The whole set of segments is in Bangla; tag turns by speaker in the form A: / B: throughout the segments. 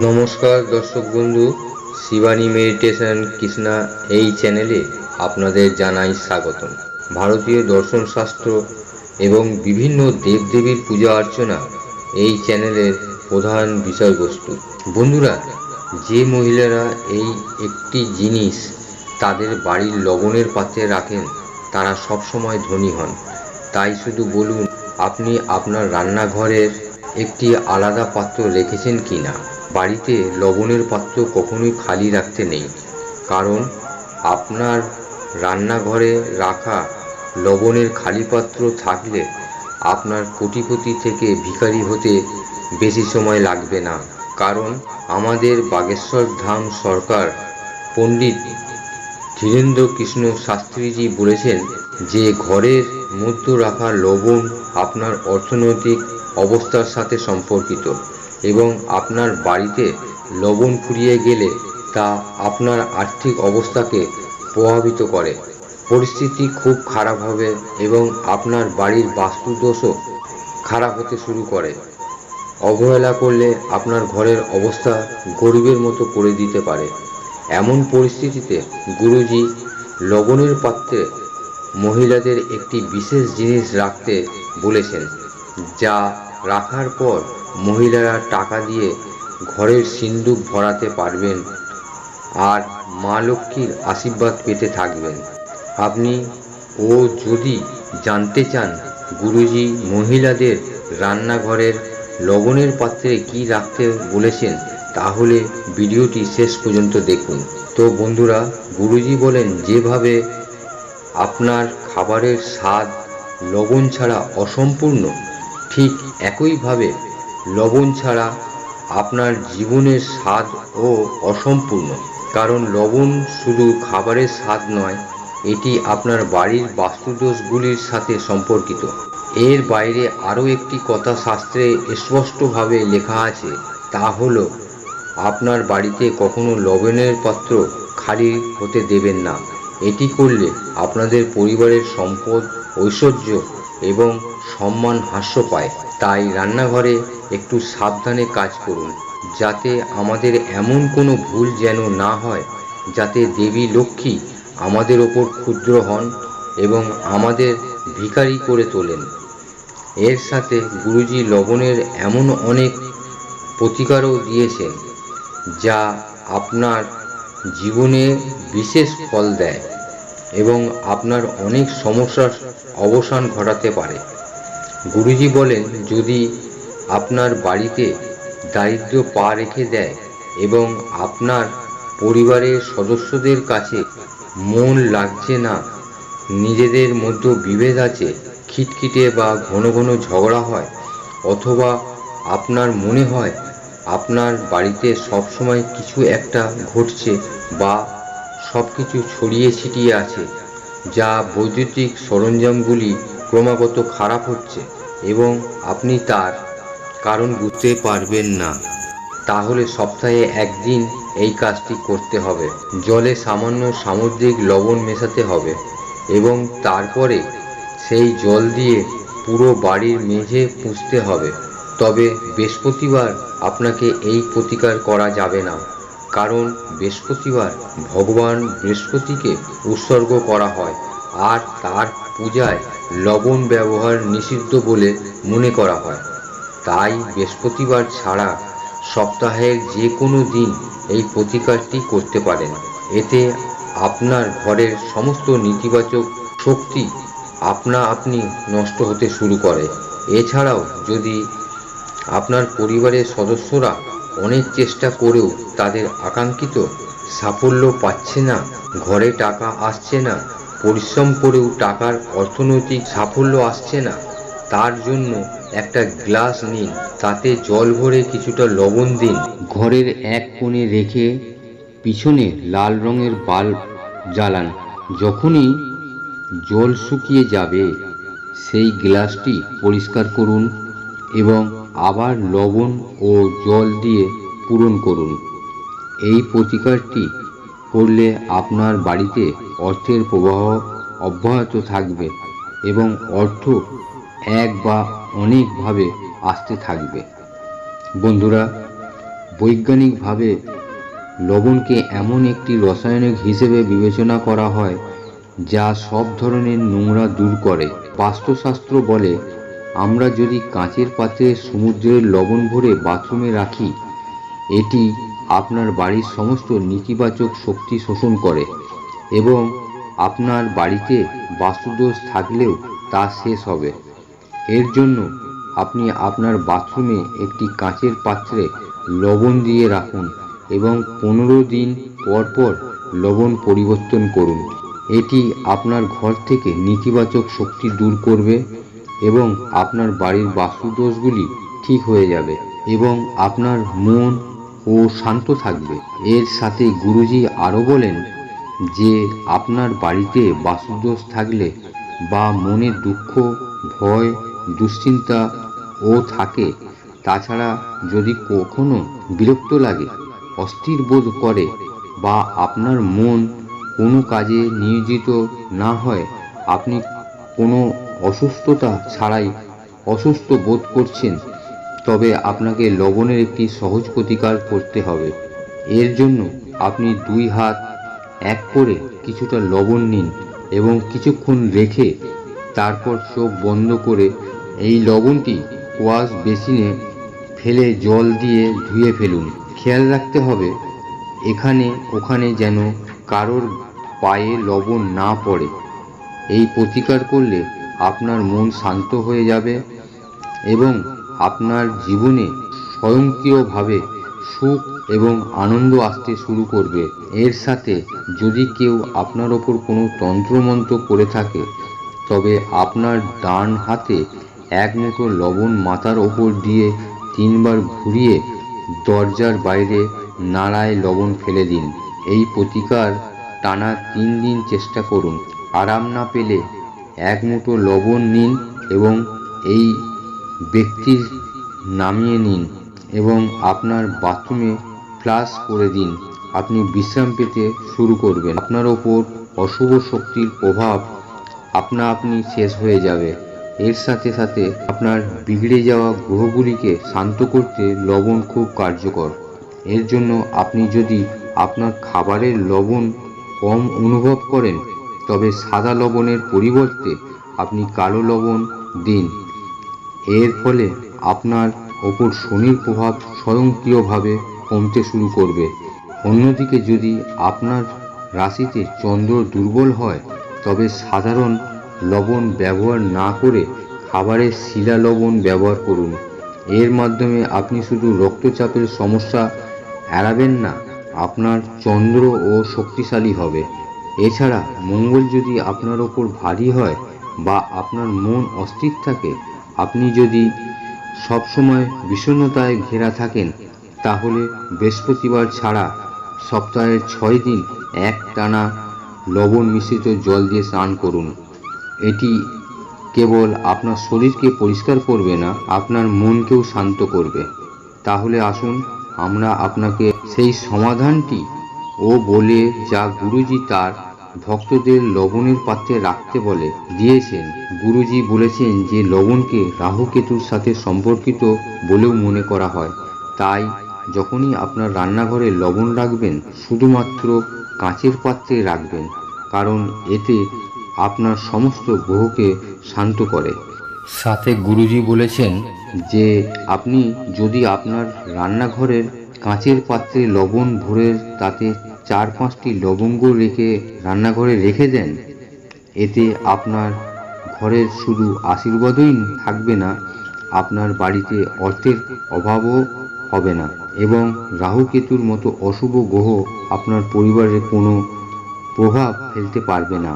A: নমস্কার দর্শক বন্ধু, শিবানী মেডিটেশন কৃষ্ণা এই চ্যানেলে আপনাদের জানাই স্বাগতম। ভারতীয় দর্শন শাস্ত্র এবং বিভিন্ন দেবদেবীর পূজা অর্চনা এই চ্যানেলের প্রধান বিষয়বস্তু। বন্ধুরা, যে মহিলারা এই একটি জিনিস তাদের বাড়ির লবণের পাত্রে রাখেন, তারা সবসময় ধনী হন। তাই শুধু বলুন, আপনি আপনার রান্নাঘরের একটি আলাদা পাত্র রেখেছেন কি না বাড়িতে লবণের পাত্র কখনোই খালি রাখতে নেই, কারণ আপনার রান্নাঘরে রাখা লবণের খালি পাত্র থাকলে আপনার কোটিপতি থেকে ভিখারি হতে বেশি সময় লাগবে না। কারণ আমাদের বাগেশ্বর ধাম সরকার পণ্ডিত ধীরেন্দ্র কৃষ্ণ শাস্ত্রীজি বলেছেন যে ঘরের মধ্যে রাখা লবণ আপনার অর্থনৈতিক অবস্থার সাথে সম্পর্কিত। এবং আপনার বাড়িতে লবণ ফুরিয়ে গেলে তা আপনার আর্থিক অবস্থাকে প্রভাবিত করে। পরিস্থিতি খুব খারাপ হবে এবং আপনার বাড়ির বাস্তুদোষও খারাপ হতে শুরু করে। অবহেলা করলে আপনার ঘরের অবস্থা গরিবের মতো করে দিতে পারে। এমন পরিস্থিতিতে গুরুজি লবণের পাত্রে মহিলাদের একটি বিশেষ জিনিস রাখতে বলেছেন, যা রাখার পর মহিলারা টাকা দিয়ে ঘরের সিন্দুক ভরাতে পারবেন আর মা লক্ষ্মীর আশীর্বাদ পেতে থাকবেন। আপনি ও যদি জানতে চান গুরুজি মহিলাদের রান্নাঘরের লবণের পাত্রে কি রাখতে বলেছেন, তাহলে ভিডিওটি শেষ পর্যন্ত দেখুন। তো বন্ধুরা, গুরুজি বলেন, যেভাবে আপনার খাবারের স্বাদ লবণ ছাড়া অসম্পূর্ণ, ঠিক একইভাবে লবণ ছাড়া আপনার জীবনের স্বাদ ও অসম্পূর্ণ। কারণ লবণ শুধু খাবারের স্বাদ নয়, এটি আপনার বাড়ির বাস্তুদোষগুলির সাথে সম্পর্কিত। এর বাইরে আরও একটি কথা শাস্ত্রে স্পষ্টভাবে লেখা আছে, তা হলো, আপনার বাড়িতে কখনো লবণের পাত্র খালি হতে দেবেন না। এটি করলে আপনাদের পরিবারের সম্পদ, ঐশ্বর্য এবং সম্মান হ্রাস পায়। তাই রান্নাঘরে একটু সাবধানে কাজ করুন, যাতে আমাদের এমন কোনো ভুল যেন না হয়, যাতে দেবী লক্ষ্মী আমাদের ওপর ক্ষুদ্র হন এবং আমাদের ভিখারি করে তোলেন। এর সাথে গুরুজি লবণের এমন অনেক প্রতিকারও দিয়েছেন, যা আপনার জীবনে বিশেষ ফল দেয় এবং আপনার অনেক সমস্যার অবসান ঘটাতে পারে। গুরুজি বলেন, যদি আপনার বাড়িতে দারিদ্র পা রেখে দেয় এবং আপনার পরিবারের সদস্যদের কাছে মন লাগছে না। নিজেদের মধ্যে বিভেদ আছে, খিটখিটে বা ঘন ঘন ঝগড়া হয়, অথবা আপনার মনে হয় আপনার বাড়িতে সবসময় কিছু একটা ঘটছে বা সব কিছু ছড়িয়ে ছিটিয়ে আছে, যা বৈদ্যুতিক সরঞ্জামগুলি ক্রমাগত খারাপ হচ্ছে এবং আপনি তার কারণ বুঝতে পারবেন না। তাহলে সপ্তাহে একদিন এই কাজটি করতে হবে। জলে সামান্য সামুদ্রিক লবণ মেশাতে হবে এবং তারপরে সেই জল দিয়ে পুরো বাড়ির মেঝে পুষতে হবে। তবে বৃহস্পতিবার আপনাকে এই প্রতিকার করা যাবে না, কারণ বৃহস্পতিবার ভগবান বৃহস্পতিকে উৎসর্গ করা হয় আর তার পূজায় লবণ ব্যবহার নিষিদ্ধ বলে মনে করা হয়। তাই বৃহস্পতিবার ছাড়া সপ্তাহের যে কোনো দিন এই প্রতিকারটি করতে পারেন। এতে আপনার ঘরের সমস্ত নেতিবাচক শক্তি আপনা আপনি নষ্ট হতে শুরু করে। এছাড়াও যদি আপনার পরিবারের সদস্যরা অনেক চেষ্টা করেও তাদের আকাঙ্ক্ষিত সাফল্য পাচ্ছে না, ঘরে টাকা আসছে না, পরিশ্রম করেও টাকার অর্থনৈতিক সাফল্য আসছে না, তার জন্য একটা গ্লাস নিন, তাতে জল ভরে কিছুটা লবণ দিন। ঘরের এক কোণে রেখে পিছনে লাল রঙের বাল্ব জ্বালান। যখনই জল শুকিয়ে যাবে, সেই গ্লাসটি পরিষ্কার করুন এবং আবার লবণ ও জল দিয়ে পূরণ করুন। এই প্রতিকারটি করলে আপনার বাড়িতে অর্থের প্রবাহ অব্যাহত থাকবে এবং অর্থ এক বা অনেকভাবে আসতে থাকবে। বন্ধুরা, বৈজ্ঞানিকভাবে লবণকে এমন একটি রসায়নিক হিসেবে বিবেচনা করা হয়, যা সব ধরনের নোংরা দূর করে। বাস্তুশাস্ত্র বলে, আমরা যদি কাঁচের পাত্রে সমুদ্রের লবণ ভরে বাথরুমে রাখি, এটি আপনার বাড়ির সমস্ত নেতিবাচক শক্তি শোষণ করে এবং আপনার বাড়িতে বাস্তুদোষ থাকলেও তা শেষ হবে। এর জন্য আপনি আপনার বাথরুমে একটি কাঁচের পাত্রে লবণ দিয়ে রাখুন এবং পনেরো দিন পর পর লবণ পরিবর্তন করুন। এটি আপনার ঘর থেকে নেতিবাচক শক্তি দূর করবে এবং আপনার বাড়ির বাস্তুদোষগুলি ঠিক হয়ে যাবে এবং আপনার মন ও শান্ত থাকবে। এর সাথে গুরুজি আরও বলেন যে, আপনার বাড়িতে বাস্তুদোষ থাকলে বা মনে দুঃখ, ভয় দুশ্চিন্তা ও থাকে, তাছাড়া যদি কখনো বিরক্ত লাগে, অস্থির বোধ করে বা আপনার মন কোনো কাজে নিয়োজিত না হয়, আপনি কোনো অসুস্থতা ছাড়াই অসুস্থ বোধ করছেন, তবে আপনাকে লবণের একটি সহজ প্রতিকার করতে হবে। এর জন্য আপনি দুই হাত এক করে কিছুটা লবণ নিন এবং কিছুক্ষণ রেখে তারপর চোখ বন্ধ করে এই লবণটি ওয়াশ বেসিনে ফেলে জল দিয়ে ধুয়ে ফেলুন। খেয়াল রাখতে হবে, এখানে ওখানে যেন কারোর পায়ে লবণ না পড়ে। এই প্রতিকার করলে আপনার মন শান্ত হয়ে যাবে এবং আপনার জীবনে স্বয়ংক্রিয়ভাবে সুখ এবং আনন্দ আসতে শুরু করবে। এর সাথে যদি কেউ আপনার ওপর কোনো তন্ত্রমন্ত্র করে থাকে, তবে আপনার ডান হাতে এক মুঠো লবণ মাথার ওপর দিয়ে তিনবার ঘুরিয়ে দরজার বাইরে নাড়ায় লবণ ফেলে দিন। এই প্রতিকার টানা তিন দিন চেষ্টা করুন। আরাম না পেলে এক মুঠো লবণ নিন এবং এই ব্যক্তির নামিয়ে নিন এবং আপনার বাথরুমে ফ্লাশ করে দিন। আপনি বিশ্রাম পেতে শুরু করবেন। আপনার ওপর অশুভ শক্তির প্রভাব আপনা আপনি শেষ হয়ে যাবে। এর সাথে সাথে আপনার বিগড়ে যাওয়া গ্রহগুলিকে শান্ত করতে লবণ খুব কার্যকর। এর জন্য আপনি যদি আপনার খাবারের লবণ কম অনুভব করেন, তবে সাদা লবণের পরিবর্তে আপনি কালো লবণ দিন। এর ফলে আপনার ওপর শনির প্রভাব স্বয়ংক্রিয়ভাবে কমতে শুরু করবে। অন্যদিকে যদি আপনার রাশিতে চন্দ্র দুর্বল হয়, তবে সাধারণ লবণ ব্যবহার না করে খাবারের শিলা লবণ ব্যবহার করুন। এর মাধ্যমে আপনি শুধু রক্তচাপের সমস্যা এড়াবেন না, আপনার চন্দ্র ও শক্তিশালী হবে। এছাড়া মঙ্গল যদি আপনার ওপর ভারী হয় বা আপনার মন অস্থির থাকে, আপনি যদি সবসময় বিষণ্ণতায় ঘেরা থাকেন, তাহলে বৃহস্পতিবার ছাড়া সপ্তাহের ছয় দিন এক টানা লবণ মিশ্রিত জল দিয়ে স্নান করুন। এটি কেবল আপনার শরীরকে পরিষ্কার করবে না, আপনার মনকেও শান্ত করবে। তাহলে আসুন, আমরা আপনাকে সেই সমাধানটি ও বলে যা গুরুজি তার ভক্তদের লবণের পাত্রে রাখতে বলে দিয়েছেন। গুরুজি বলেছেন যে, লবণকে রাহু কেতুর সাথে সম্পর্কিত বলেও মনে করা হয়। তাই যখনই আপনার রান্নাঘরে লবণ রাখবেন, শুধুমাত্র কাঁচের পাত্রে রাখবেন, কারণ এতে আপনার সমস্ত গ্রহকে শান্ত করে। সাথে গুরুজি বলেছেন যে আপনি যদি আপনার রান্নাঘরের কাঁচের পাত্রে লবণ ভরে তাতে চার পাঁচটি লবঙ্গ রেখে রান্নাঘরে রেখে দেন এতে আপনার ঘরের শুধু আশীর্বাদই থাকবে না আপনার বাড়িতে অর্থের অভাবও হবে না এবং রাহু কেতুর মতো অশুভ গ্রহ আপনার পরিবারে কোনো প্রভাব ফেলতে পারবে না।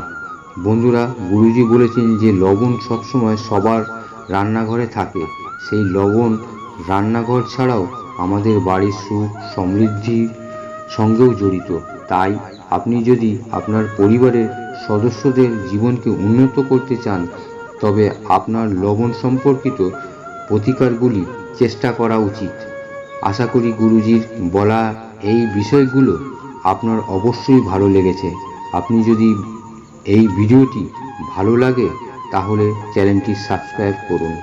A: বন্ধুরা, গুরুজি বলেছেন যে লবণ সবসময় সবার রান্নাঘরে থাকে। সেই লবণ রান্নাঘর ছাড়াও আমাদের বাড়ির সুখ, সমৃদ্ধির সঙ্গেও জড়িত। তাই আপনি যদি আপনার পরিবারের সদস্যদের জীবনকে উন্নত করতে চান, তবে আপনার লবণ সম্পর্কিত প্রতিকারগুলি চেষ্টা করা উচিত। আশা করি গুরুজির বলা এই বিষয়গুলো আপনার অবশ্যই ভালো লেগেছে। আপনি যদি এই ভিডিওটি ভালো লাগে তাহলে চ্যানেলটি সাবস্ক্রাইব করুন।